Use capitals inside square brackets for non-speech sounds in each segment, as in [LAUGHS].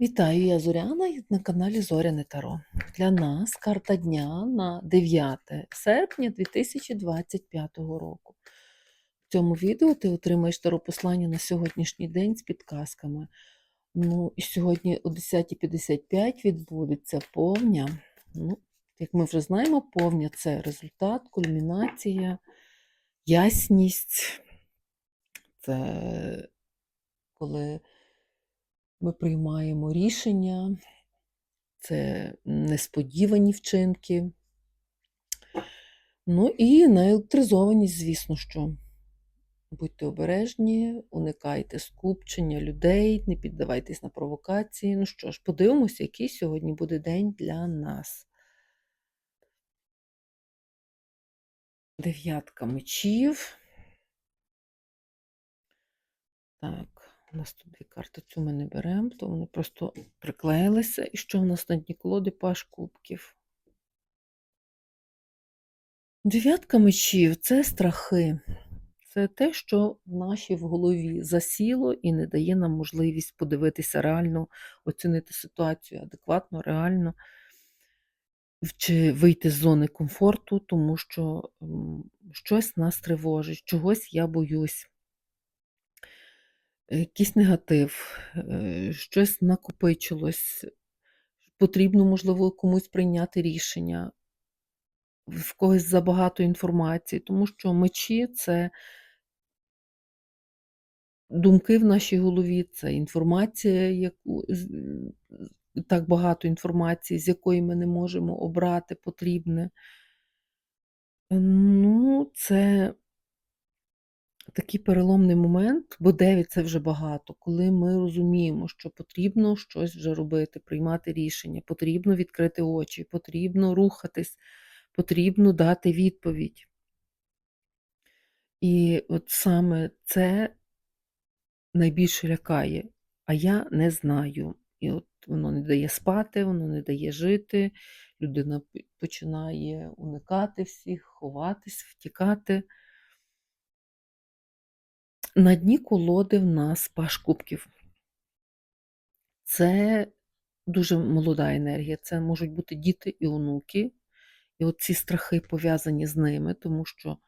Вітаю, я Зоряна і на каналі Зоряне Таро. Для нас карта дня на 9 серпня 2025 року. В цьому відео ти отримаєш таро послання на сьогоднішній день з підказками. Ну, і сьогодні о 10.55 відбудеться повня. Ну, як ми вже знаємо, повня це результат, кульмінація, ясність. Це коли ми приймаємо рішення, це несподівані вчинки. Ну і наелектризованість, звісно, що. Будьте обережні, уникайте скупчення людей, не піддавайтесь на провокації. Ну що ж, подивимося, який сьогодні буде день для нас. Дев'ятка мечів. Так, у нас тут дві карти, цю ми не беремо, то вони просто приклеїлися. І що в нас на дні колоди паш кубків? Дев'ятка мечів це страхи. Це те, що в нашій в голові засіло і не дає нам можливість подивитися реально, оцінити ситуацію адекватно, реально, чи вийти з зони комфорту, тому що щось нас тривожить, чогось я боюсь. Якийсь негатив, е, щось накопичилось, потрібно, можливо, комусь прийняти рішення, в когось забагато інформації, тому що мечі це думки в нашій голові, це інформація, яку так багато інформації, з якої ми не можемо обрати потрібне. Ну, це такий переломний момент, бо 9 це вже багато, коли ми розуміємо, що потрібно щось вже робити, приймати рішення, потрібно відкрити очі, потрібно рухатись, потрібно дати відповідь. І от саме це найбільше лякає, а я не знаю. І от воно не дає спати, воно не дає жити, людина починає уникати всіх, ховатись, втікати. На дні колоди в нас паш кубків. Це дуже молода енергія, це можуть бути діти і онуки. І от ці страхи пов'язані з ними, тому що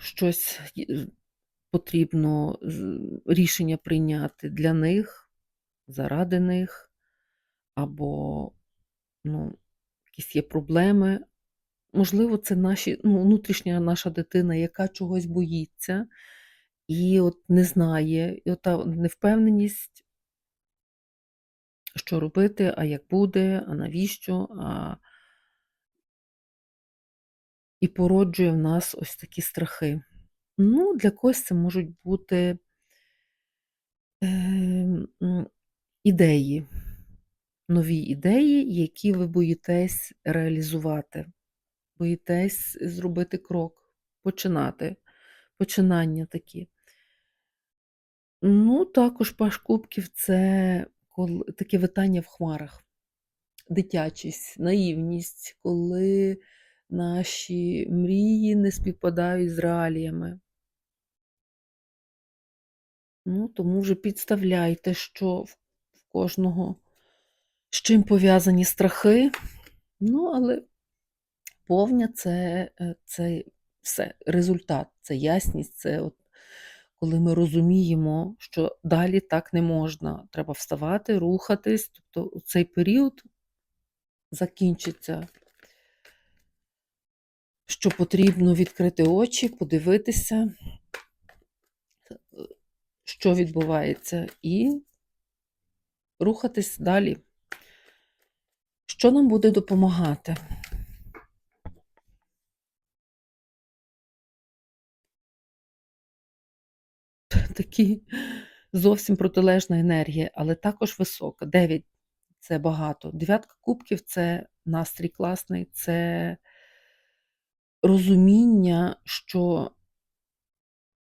щось потрібно рішення прийняти для них, заради них, або ну, якісь є проблеми. Можливо, це наші, ну, внутрішня наша дитина, яка чогось боїться і от не знає, і ота невпевненість, що робити, а як буде, а навіщо, а... і породжує в нас ось такі страхи. Ну, для когось це можуть бути м, ідеї, нові ідеї, які ви боїтесь реалізувати, боїтесь зробити крок, починати, починання такі. Ну, також паш кубків це таке витання в хмарах, дитячість, наївність, коли наші мрії не співпадають з реаліями. Ну, тому вже підставляйте, що в кожного з чим пов'язані страхи. Ну, але повня це, е, це все, результат, це ясність, це от коли ми розуміємо, що далі так не можна. Треба вставати, рухатись. Тобто цей період закінчиться, що потрібно відкрити очі, подивитися, е, що відбувається, і рухатись далі. Що нам буде допомагати? [LAUGHS] Такі зовсім протилежна енергія, але також висока. 9 це багато. Дев'ятка кубків це настрій класний, це розуміння, що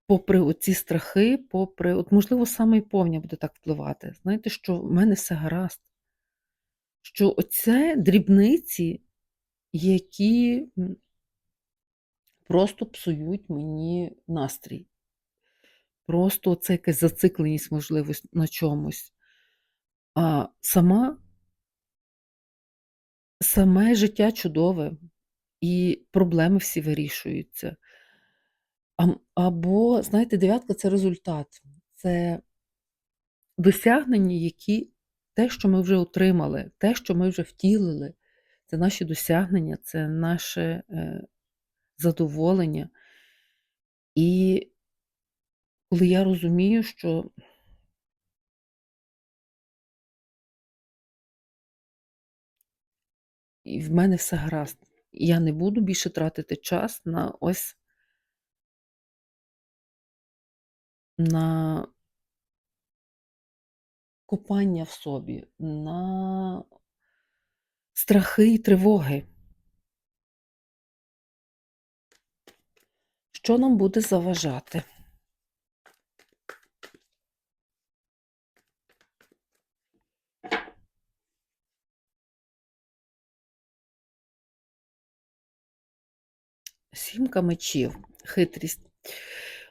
попри оці страхи, попри, от можливо, саме і повня буде так впливати. Знаєте, що в мене все гаразд. Що оце дрібниці, які просто псують мені настрій. Просто це якась зацикленість, можливо, на чомусь. А сама саме життя чудове, і проблеми всі вирішуються. Ам або, знаєте, дев'ятка це результат, це досягнення, які те, що ми вже отримали, те, що ми вже втілили, це наші досягнення, це наше, е, задоволення. І коли я розумію, що і в мене все гаразд, я не буду більше тратити час на ось на копання в собі, на страхи і тривоги. Що нам буде заважати? Сімка мечів, хитрість.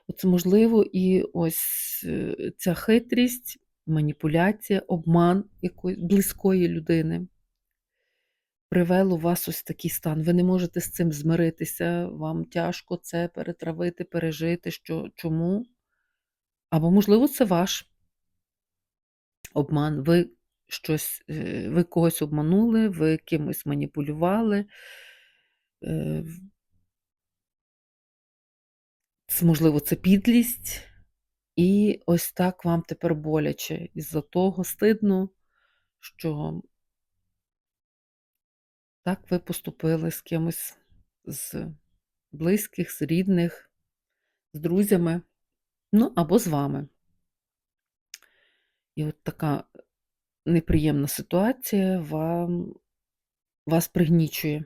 Оце можливо, і ось е, ця хитрість, маніпуляція, обман якоїсь близької людини привело вас ось такий стан. Ви не можете з цим змиритися, вам тяжко це перетравити, пережити. Що, Чому? Або, можливо, це ваш обман. Ви щось, е, ви когось обманули, ви кимось маніпулювали. Це, можливо, це підлість. І ось так вам тепер боляче. Із-за того стидно, що так ви поступили з кимось з близьких, з рідних, з друзями, ну або з вами. І от така неприємна ситуація вам, вас пригнічує.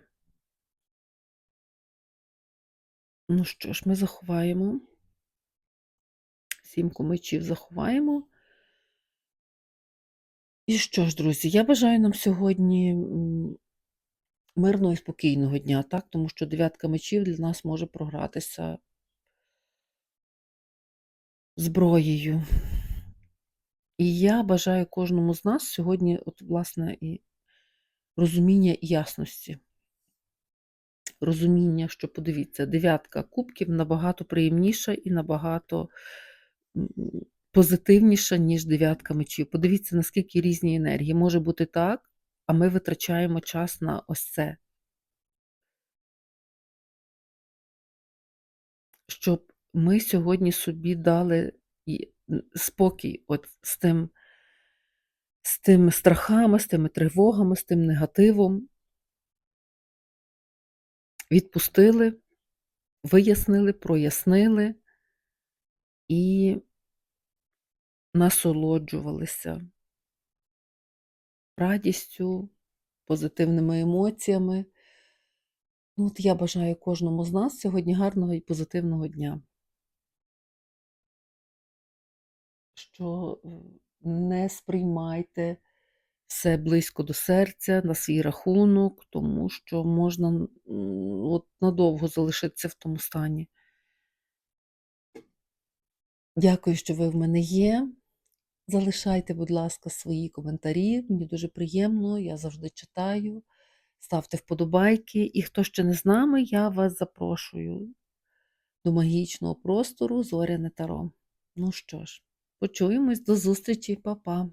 Ну що ж, ми заховаємо. Сімку мечів заховаємо. І що ж, друзі, я бажаю нам сьогодні мирного і спокійного дня, так? Тому що дев'ятка мечів для нас може програтися зброєю. І я бажаю кожному з нас сьогодні, от, власне, і розуміння і ясності. Розуміння, що подивіться, дев'ятка кубків набагато приємніша і набагато позитивніша, ніж дев'ятка мечів. Подивіться, наскільки різні енергії. Може бути так, а ми витрачаємо час на ось це. Щоб ми сьогодні собі дали спокій от з тим, з тими страхами, з тими тривогами, з тим негативом. Відпустили, вияснили, прояснили і насолоджувалися радістю, позитивними емоціями. Ну, от я бажаю кожному з нас сьогодні гарного і позитивного дня. Що е, не сприймайте все близько до серця, на свій рахунок, тому що можна от надовго залишитися в тому стані. Дякую, що ви в мене є. Залишайте, будь ласка, свої коментарі. Мені дуже приємно, я завжди читаю. Ставте вподобайки. І хто ще не з нами, я вас запрошую до магічного простору Зоряне Таро. Ну що ж, почуємось до зустрічі, Па-па!